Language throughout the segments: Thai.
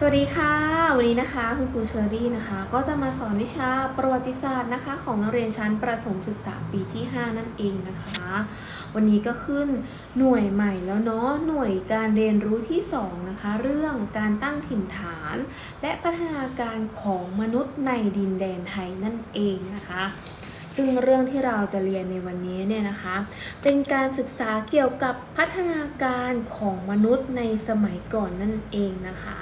สวัสดีค่ะ วันนี้นะคะคุณครูเชอรี่นะคะ ก็จะมาสอนวิชาประวัติศาสตร์นะคะ ของนักเรียนชั้นประถมศึกษาปีที่ 5 นั่นเองนะคะ วันนี้ก็ขึ้นหน่วยใหม่แล้วเนาะหน่วยการเรียนรู้ที่ 2 นะคะ เรื่องการตั้งถิ่นฐาน และพัฒนาการของมนุษย์ในดินแดนไทยนั่นเองนะคะ ซึ่งเรื่องที่เราจะเรียนในวันนี้เนี่ยนะคะ เป็นการศึกษาเกี่ยวกับพัฒนาการของมนุษย์ในสมัยก่อนนั่นเองนะคะ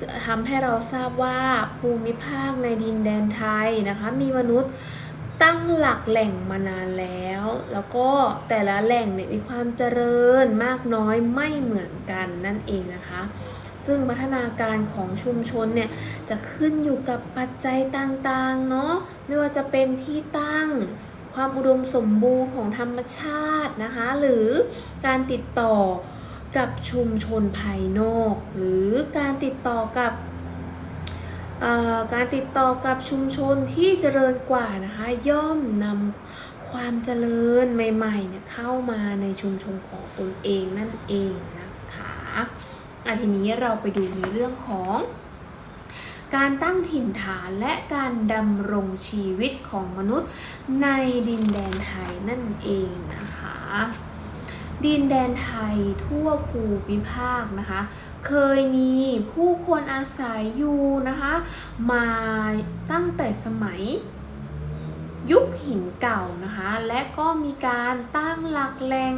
จะทำให้เราทราบว่าภูมิภาคในดินแดนไทยนะคะ มีมนุษย์ตั้งหลักแหล่งมานานแล้ว แล้วก็แต่ละแหล่งเนี่ยมีความเจริญมากน้อยไม่เหมือนกันนั่นเองนะคะ ซึ่งพัฒนาการของชุมชนเนี่ยจะขึ้นอยู่กับปัจจัยต่างๆเนาะไม่ว่าจะเป็นที่ตั้งความอุดมสมบูรณ์ของธรรมชาตินะคะ หรือการติดต่อกับชุมชนภายนอก หรือการติดต่อกับการติดต่อกับชุมชนที่เจริญกว่านะคะย่อมนำความเจริญใหม่ๆเนี่ยเข้ามาในชุมชนของตนเองนั่นเองนะ อะทีนี้เราไปดูในเรื่องของการตั้งถิ่นฐานและการดำรงชีวิตของมนุษย์ในดินแดนไทยนั่นเองนะคะ ดินแดนไทยทั่วภูมิภาคนะคะ เคยมีผู้คนอาศัยอยู่นะคะ มาตั้งแต่สมัยยุคหินเก่านะคะ และก็มีการตั้งหลักแหล่ง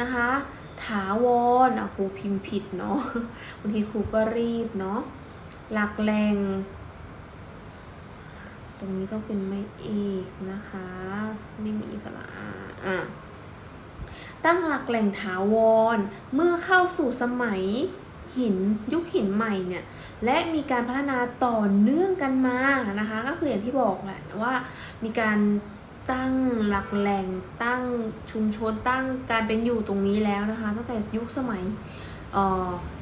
นะคะ ถาวรอะครูพิมพ์ผิดเนาะบางทีครูก็รีบเนาะหลักแหล่งตรงนี้ต้องเป็นไม่เอกนะคะ ไม่มีสระอาอะตั้งหลักแหล่งถาวร เมื่อเข้าสู่สมัยหินยุคหินใหม่เนี่ย และมีการพัฒนาต่อเนื่องกันมานะคะ ก็คืออย่างที่บอกแหละว่ามีการ ตั้งหลักแหล่งตั้งชุมชนตั้งการเป็นอยู่ตรงนี้แล้วนะคะตั้งแต่ยุคสมัย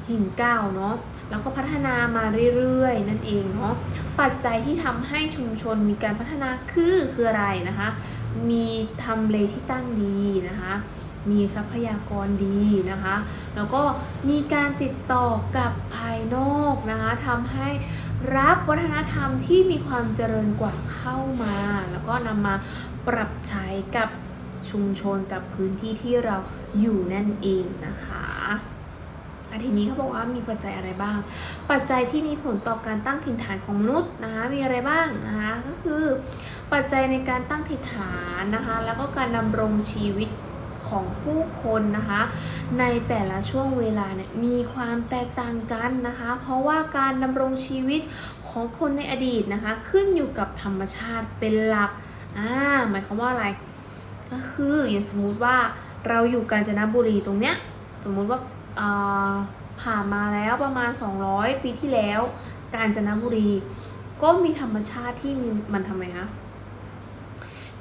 หินเก้าเนาะแล้วก็พัฒนามาเรื่อยๆ นั่นเองเนาะปัจจัยที่ทำให้ชุมชนมีการพัฒนาคือคืออะไรนะคะ มีทำเลที่ตั้งดีนะคะมีทรัพยากรดีนะคะ แล้วก็มีการติดต่อกับภายนอกนะคะทำให้ รับวัฒนธรรมที่มีความเจริญกว่าเข้ามา แล้วก็นำมาปรับใช้กับชุมชนกับพื้นที่ที่เราอยู่นั่นเองนะคะอะทีนี้เขาบอกว่ามีปัจจัยอะไรบ้าง ปัจจัยที่มีผลต่อการตั้งถิ่นฐานของมนุษย์นะคะ มีอะไรบ้างนะคะ ก็คือ ปัจจัยในการตั้งถิ่นฐานนะคะ แล้วก็การดำรงชีวิต ของผู้คนนะคะ ในแต่ละช่วงเวลาเนี่ยมีความแตกต่างกันนะคะ เพราะว่าการดำรงชีวิตของคนในอดีตนะคะ ขึ้นอยู่กับธรรมชาติเป็นหลักอ่าหมายความว่าอะไร ก็คืออย่างสมมุติว่าเราอยู่กาญจนบุรีตรงเนี้ยสมมุติว่าผ่านมาแล้วประมาณ 200 ปีที่แล้ว กาญจนบุรี ก็มีธรรมชาติที่มีมันทำไมคะ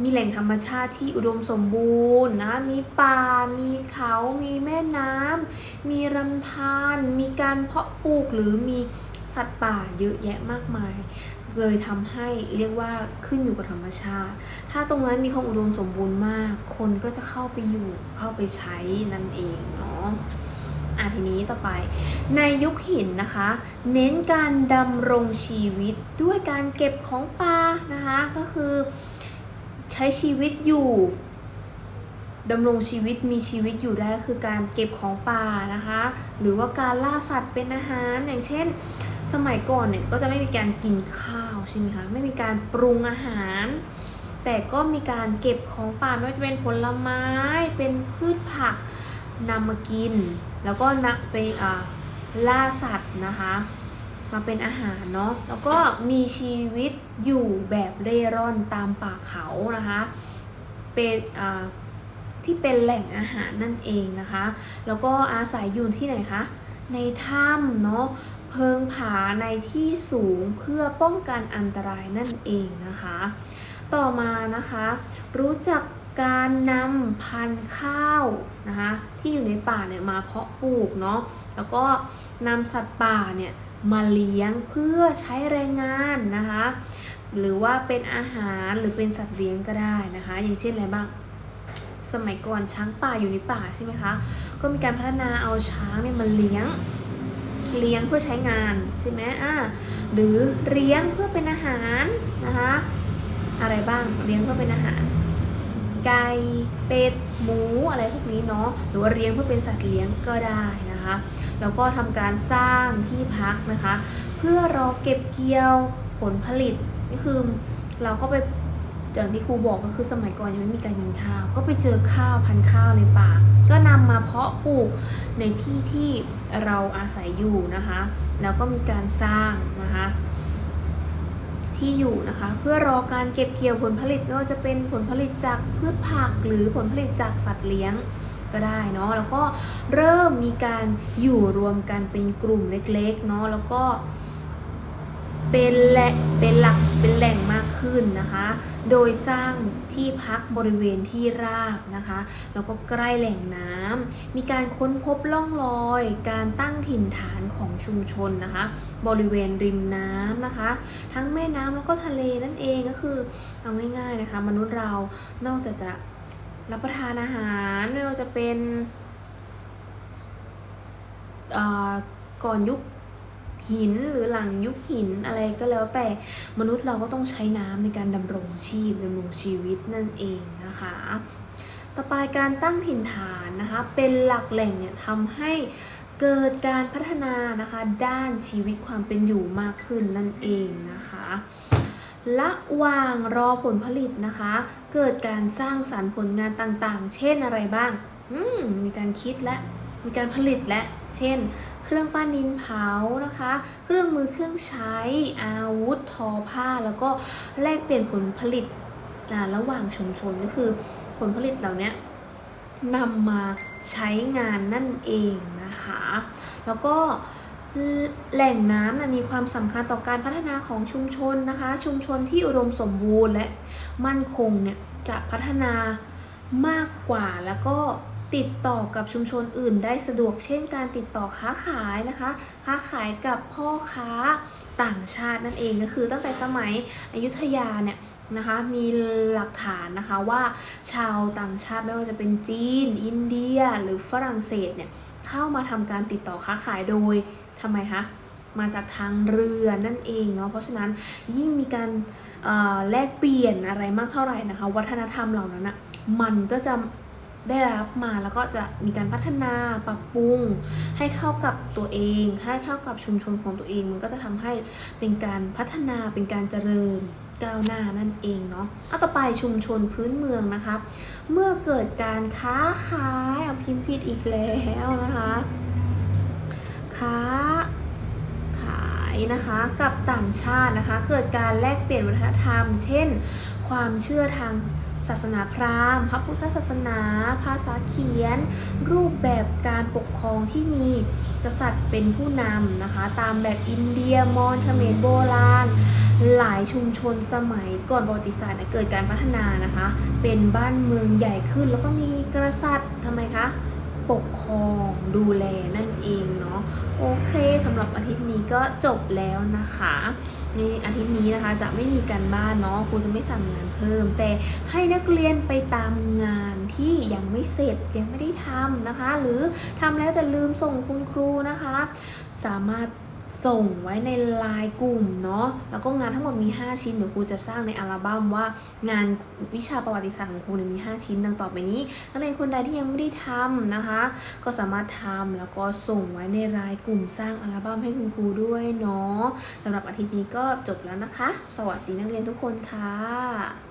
มีแหล่งธรรมชาติที่อุดมสมบูรณ์นะ มีป่า มีเขา มีแม่น้ำ มีลำธาร มีการเพาะปลูกหรือมีสัตว์ป่าเยอะแยะมากมาย เลยทำให้เรียกว่าขึ้นอยู่กับธรรมชาติ ถ้าตรงนั้นมีความอุดมสมบูรณ์มาก คนก็จะเข้าไปอยู่ เข้าไปใช้นั่นเองเนาะอะทีนี้ต่อไป ในยุคหินนะคะ เน้นการดำรงชีวิตด้วยการเก็บของป่านะคะ ก็คือ ใช้ชีวิตอยู่ดำรงชีวิตมีชีวิตอยู่ได้คือการเก็บของป่านะคะ หรือว่าการล่าสัตว์เป็นอาหารอย่างเช่น สมัยก่อนเนี่ยก็จะไม่มีการกินข้าวใช่ไหมคะไม่มีการปรุงอาหาร แต่ก็มีการเก็บของป่าไม่ว่าจะเป็นผลไม้เป็นพืชผักนำมากิน แล้วก็นำไปอ่าล่าสัตว์นะคะ มาเป็นอาหารเนาะแล้วก็มีชีวิตอยู่แบบเร่ร่อนตามป่าเขานะคะเป็นที่เป็นแหล่งอาหารนั่นเองนะคะ แล้วก็อาศัยอยู่ที่ไหนคะในถ้ำเนาะเพิงผาในที่สูงเพื่อป้องกันอันตรายนั่นเองนะคะ ต่อมานะคะ รู้จักการนำพันธุ์ข้าวนะคะที่อยู่ในป่าเนี่ยมาเพาะปลูกเนาะแล้วก็นำสัตว์ป่าเนี่ย มาเลี้ยงเพื่อใช้แรงงานนะคะ หรือว่าเป็นอาหารหรือเป็นสัตว์เลี้ยงก็ได้นะคะ อย่างเช่นอะไรบ้างสมัยก่อนช้างป่าอยู่ในป่าใช่ไหมคะ ก็มีการพัฒนาเอาช้างเนี่ยมาเลี้ยง เลี้ยงเพื่อใช้งานใช่ไหมอ่าหรือเลี้ยงเพื่อเป็นอาหารนะคะ อะไรบ้างเลี้ยงเพื่อเป็นอาหาร ไก่เป็ดหมูอะไรพวกนี้เนาะหรือว่าเลี้ยงเพื่อเป็นสัตว์เลี้ยงก็ได้นะคะแล้วก็ทำการสร้างที่พักนะคะ เพื่อรอเก็บเกี่ยวผลผลิตก็คือเราก็ไปอย่างที่ครูบอกก็คือสมัยก่อนยังไม่มีการยิงข้าว ก็ไปเจอข้าวพันธุ์ข้าวในป่า ก็นำมาเพาะปลูกในที่ที่เราอาศัยอยู่นะคะ แล้วก็มีการสร้างนะคะ ที่อยู่นะคะ เพื่อรอการเก็บเกี่ยวผลผลิตไม่ว่าจะเป็นผลผลิตจากพืชผักหรือผลผลิตจากสัตว์เลี้ยงก็ได้เนาะแล้วก็เริ่มมีการอยู่รวมกันเป็นกลุ่มเล็กๆเนาะแล้วก็ เป็นแหล่งเป็นหลักเป็นแหล่งมากขึ้นนะคะ โดยสร้างที่พักบริเวณที่ราบนะคะ แล้วก็ใกล้แหล่งน้ำมีการค้นพบร่องรอย การตั้งถิ่นฐานของชุมชนนะคะ บริเวณริมน้ำนะคะ ทั้งแม่น้ำแล้วก็ทะเลนั่นเองก็คือเอาง่ายๆนะคะ มนุษย์เรานอกจากจะรับประทานอาหารไม่ว่าจะเป็นก่อนยุค หินหรือหลังยุคหินอะไรก็แล้วแต่มนุษย์เราก็ต้องใช้น้ำในการดำรงชีพดำรงชีวิตนั่นเองนะคะต่อไปการตั้งถิ่นฐานนะคะเป็นหลักแหล่งเนี่ยทำให้เกิดการพัฒนานะคะด้านชีวิตความเป็นอยู่มากขึ้นนั่นเองนะคะระวางรอผลผลิตนะคะ เกิดการสร้างสรรค์ผลงานต่างๆ เช่นอะไรบ้างมมีการคิดและมีการผลิตและ เช่น เครื่องปั้นดินเผานะคะ เครื่องมือเครื่องใช้อาวุธทอผ้า แล้วก็แลกเปลี่ยนผลผลิตระหว่างชุมชนก็คือผลผลิตเหล่านี้นำมาใช้งานนั่นเองนะคะ แล้วก็แหล่งน้ำนะมีความสำคัญต่อการพัฒนาของชุมชนนะคะ ชุมชนที่อุดมสมบูรณ์และมั่นคงเนี่ยจะพัฒนามากกว่าแล้วก็ ติดต่อกับชุมชนอื่นได้สะดวก เช่นการติดต่อค้าขายนะคะ ค้าขายกับพ่อค้าต่างชาตินั่นเองก็คือ ตั้งแต่สมัยอยุธยาเนี่ยนะคะมีหลักฐานนะคะว่าชาวต่างชาติไม่ว่าจะเป็นจีน อินเดีย หรือฝรั่งเศสเนี่ยเข้ามาทำการติดต่อค้าขายโดยทำไมคะมาจากทางเรือนั่นเองเนาะเพราะฉะนั้นยิ่งมีการแลกเปลี่ยนอะไรมากเท่าไหร่นะคะ วัฒนธรรมเหล่านั้นอะมันก็จะ ได้รับมาแล้วก็จะมีการพัฒนาปรับปรุง ให้เข้ากับตัวเอง ให้เข้ากับชุมชนของตัวเอง มันก็จะทำให้เป็นการพัฒนาเป็นการเจริญก้าวหน้านั่นเองเนาะเอาต่อไปชุมชนพื้นเมืองนะคะ เมื่อเกิดการค้าขายเอาพิมพ์ผิดอีกแล้วนะคะค้าขายนะคะกับต่างชาตินะคะ เกิดการแลกเปลี่ยนวัฒนธรรม เช่น ความเชื่อทาง ศาสนาพราหมณ์ พระพุทธศาสนา ภาษาเขียน รูปแบบการปกครองที่มีกษัตริย์เป็นผู้นำนะคะ ตามแบบอินเดียมอญเขมรโบราณ หลายชุมชนสมัยก่อนประวัติศาสตร์เนี่ยเกิดการพัฒนานะคะ เป็นบ้านเมืองใหญ่ขึ้น แล้วก็มีกษัตริย์ทำไมคะปกครองดูแลนั่นเองเนาะโอเคสำหรับอาทิตย์นี้ก็จบแล้วนะคะ ในอาทิตย์นี้นะคะจะไม่มีการบ้านเนาะครูจะไม่สั่งงานเพิ่ม แต่ให้นักเรียนไปตามงานที่ยังไม่เสร็จยังไม่ได้ทำนะคะ หรือทำแล้วแต่ลืมส่งคุณครูนะคะ สามารถ ส่งไว้ในไลน์กลุ่มเนาะแล้วก็งานทั้งหมดมี 5 ชิ้นเดี๋ยวครูจะสร้างในอัลบั้มว่า งานวิชาประวัติศาสตร์ของครูเนี่ยมี 5 ชิ้นดังต่อไปนี้นักเรียนคนใดที่ยังไม่ได้ทำนะคะ ก็สามารถทำแล้วก็ส่งไว้ในรายกลุ่มสร้างอัลบั้มให้คุณครูด้วยเนาะสำหรับอาทิตย์นี้ก็จบแล้วนะคะ สวัสดีนักเรียนทุกคนค่ะ